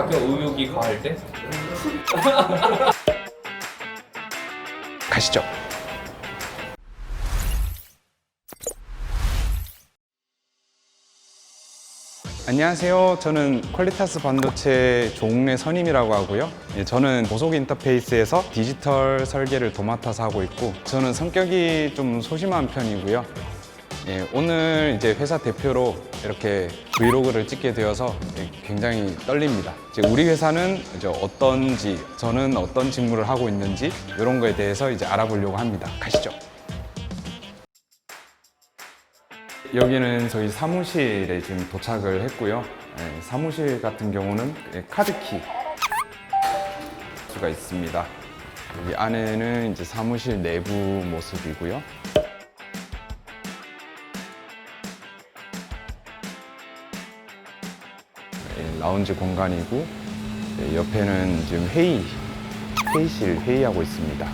가끔 의욕이 과할 때? 가시죠. 안녕하세요. 저는 퀄리타스 반도체 종래 선임이라고 하고요. 예, 저는 고속 인터페이스에서 디지털 설계를 도맡아서 하고 있고, 저는 성격이 좀 소심한 편이고요. 예, 오늘 이제 회사 대표로 이렇게 브이로그를 찍게 되어서 예, 굉장히 떨립니다. 이제 우리 회사는 이제 어떤지, 저는 어떤 직무를 하고 있는지 이런 거에 대해서 이제 알아보려고 합니다. 가시죠. 여기는 저희 사무실에 지금 도착을 했고요. 예, 사무실 같은 경우는 예, 카드키 수가 있습니다. 여기 안에는 이제 사무실 내부 모습이고요. 라운지 공간이고 예, 옆에는 지금 회의 회의실 회의하고 있습니다.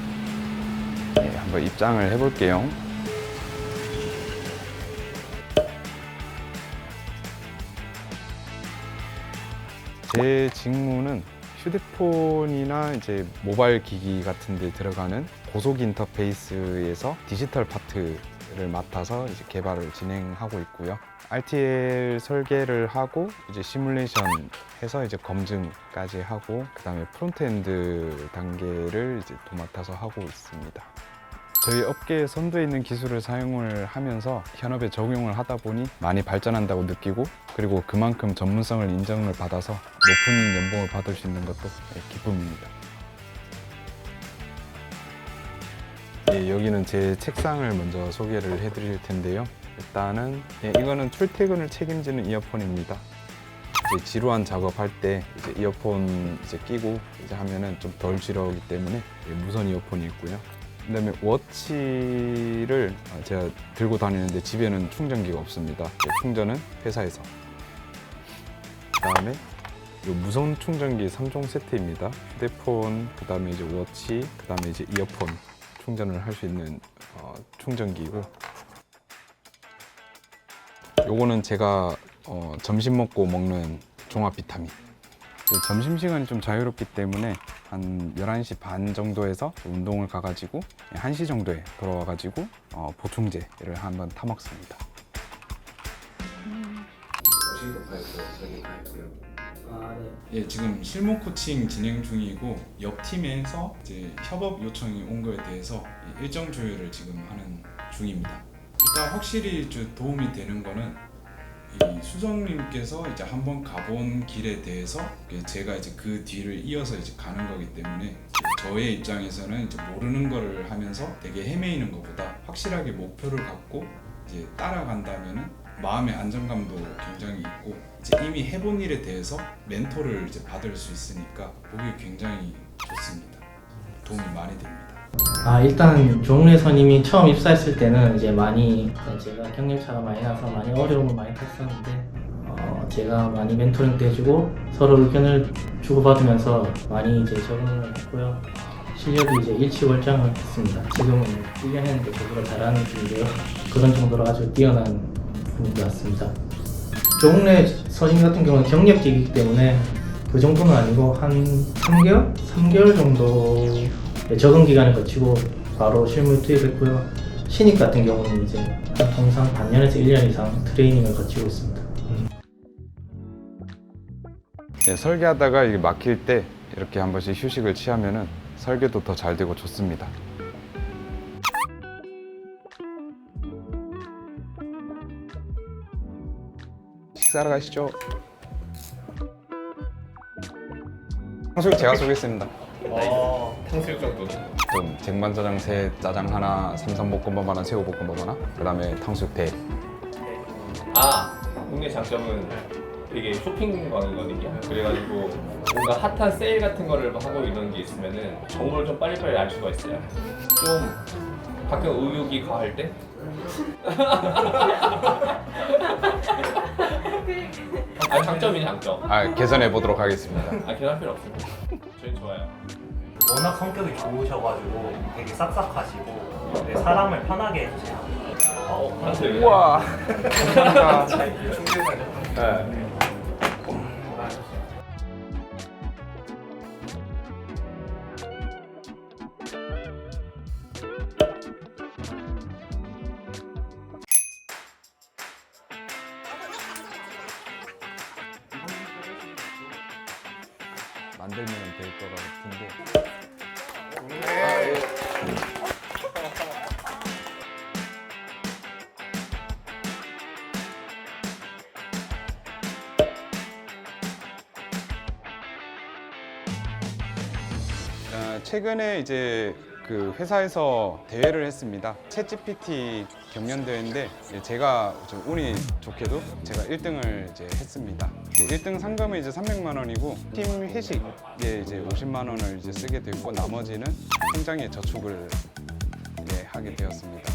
예, 한번 입장을 해볼게요. 제 직무는 휴대폰이나 이제 모바일 기기 같은 데 들어가는 고속 인터페이스에서 디지털 파트 를 맡아서 이제 개발을 진행하고 있고요. RTL 설계를 하고 이제 시뮬레이션 해서 이제 검증까지 하고 그다음에 프론트엔드 단계를 이제 도맡아서 하고 있습니다. 저희 업계에 선두에 있는 기술을 사용을 하면서 현업에 적용을 하다 보니 많이 발전한다고 느끼고 그리고 그만큼 전문성을 인정을 받아서 높은 연봉을 받을 수 있는 것도 기쁨입니다. 예, 여기는 제 책상을 먼저 소개를 해드릴 텐데요. 일단은 예, 이거는 출퇴근을 책임지는 이어폰입니다. 이제 지루한 작업할 때 이제 이어폰 이제 끼고 이제 하면은 좀 덜 지루하기 때문에 예, 무선 이어폰이 있고요. 그다음에 워치를 아, 제가 들고 다니는데 집에는 충전기가 없습니다. 네, 충전은 회사에서. 그다음에 이 무선 충전기 3종 세트입니다. 휴대폰, 그다음에 이제 워치, 그다음에 이제 이어폰 충전을 할 수 있는 어, 충전기이고. 요거는 제가 어, 점심 먹고 먹는 종합 비타민. 그 점심시간이 좀 자유롭기 때문에 한 11시 반 정도에서 운동을 가가지고 1시 정도에 돌아와가지고 어, 보충제를 한번 타먹습니다. 예, 지금 실무 코칭 진행 중이고 옆 팀에서 이제 협업 요청이 온 거에 대해서 일정 조율을 지금 하는 중입니다. 일단 확실히 좀 도움이 되는 거는 이 수석님께서 이제 한번 가본 길에 대해서 제가 이제 그 뒤를 이어서 이제 가는 거기 때문에 저의 입장에서는 이제 모르는 거를 하면서 되게 헤매이는 것보다 확실하게 목표를 갖고 이제 따라간다면은 마음의 안정감도 굉장히 있고 이제 이미 해본 일에 대해서 멘토를 이제 받을 수 있으니까 그게 굉장히 좋습니다. 도움이 많이 됩니다. 아 일단 종래 선임이 처음 입사했을 때는 이제 많이 제가 경력차가 많이 나서 많이 어려움을 많이 탔었는데 어, 제가 많이 멘토링도 해주고 서로 의견을 주고받으면서 많이 이제 적응을 했고요 실력이 이제 일치월장을 했습니다 지금은 1년 했는데 저보다 잘하는 중인데요 그런 정도로 아주 뛰어난 분인 것 같습니다 종래 선임 같은 경우는 경력직이기 때문에 그 정도는 아니고 한 3개월? 3개월 정도 네, 적응 기간을 거치고 바로 실무에 투입했고요. 신입 같은 경우는 이제 한 통상 반년에서 1년 이상 트레이닝을 거치고 있습니다. 예, 설계하다가 이게 막힐 때 이렇게 한 번씩 휴식을 취하면은 설계도 더 잘 되고 좋습니다. 식사하러 가시죠. 탕수육 제가 쏘겠습니다. 탕수육 정도는? 좀 쟁반짜장 세 짜장 하나, 삼삼볶음밥 하나, 새우볶음밥 하나, 그다음에 탕수육 대. 아, 국내 장점은 되게 쇼핑광이거든요. 그래가지고 뭔가 핫한 세일 같은 거를 하고 이런 게 있으면은 정보를 좀 빨리빨리 알 수가 있어요. 좀 가끔 의욕이 과할 때? 아, 장점이 장점. 아 개선해 보도록 하겠습니다. 아, 계산 필요 없습니다. 저희 좋아요. 워낙 성격이 좋으셔가지고 되게 싹싹하시고 네, 사람을 편하게 해주세요. 어, 탕수육. 우와. 감사합니다. 네. 만들면 될것 같은데 어, 최근에 이제 그 회사에서 대회를 했습니다. 챗GPT 경연대회인데 예, 제가 좀 운이 좋게도 제가 1등을 이제 했습니다. 1등 상금은 이제 300만 원이고 팀 회식에 이제 50만 원을 이제 쓰게 됐고 나머지는 통장에 저축을 예, 하게 되었습니다.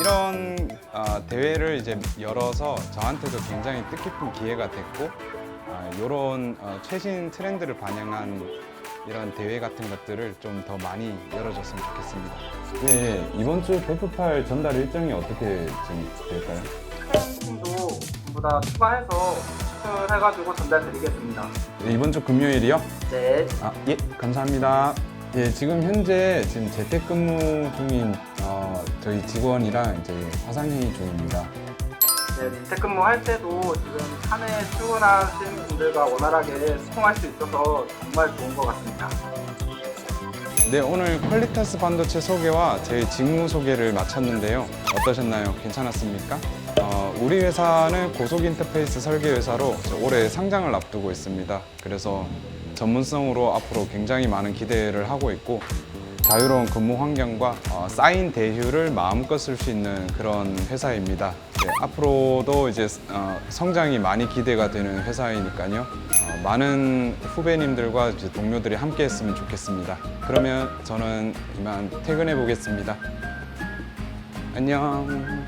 이런 아, 대회를 이제 열어서 저한테도 굉장히 뜻깊은 기회가 됐고 이런 최신 트렌드를 반영한 이런 대회 같은 것들을 좀 더 많이 열어줬으면 좋겠습니다. 네, 이번 주 베프팔 전달 일정이 어떻게 지금 될까요? 팀도 전부 다 추가해서 추천해가지고 전달드리겠습니다. 네, 이번 주 금요일이요? 네. 아, 예, 감사합니다. 예, 지금 현재 지금 재택근무 중인 어, 저희 직원이랑 이제 화상회의 중입니다. 네, 재택근무 할 때도 지금 사내 출근하신 분들과 원활하게 소통할 수 있어서 정말 좋은 것 같습니다. 네, 오늘 퀄리타스 반도체 소개와 제 직무 소개를 마쳤는데요. 어떠셨나요? 괜찮았습니까? 어, 우리 회사는 고속 인터페이스 설계 회사로 올해 상장을 앞두고 있습니다. 그래서 전문성으로 앞으로 굉장히 많은 기대를 하고 있고 자유로운 근무 환경과 어, 쌓인 대휴를 마음껏 쓸 수 있는 그런 회사입니다. 네, 앞으로도 이제 어, 성장이 많이 기대가 되는 회사이니까요. 어, 많은 후배님들과 이제 동료들이 함께 했으면 좋겠습니다. 그러면 저는 이만 퇴근해 보겠습니다. 안녕.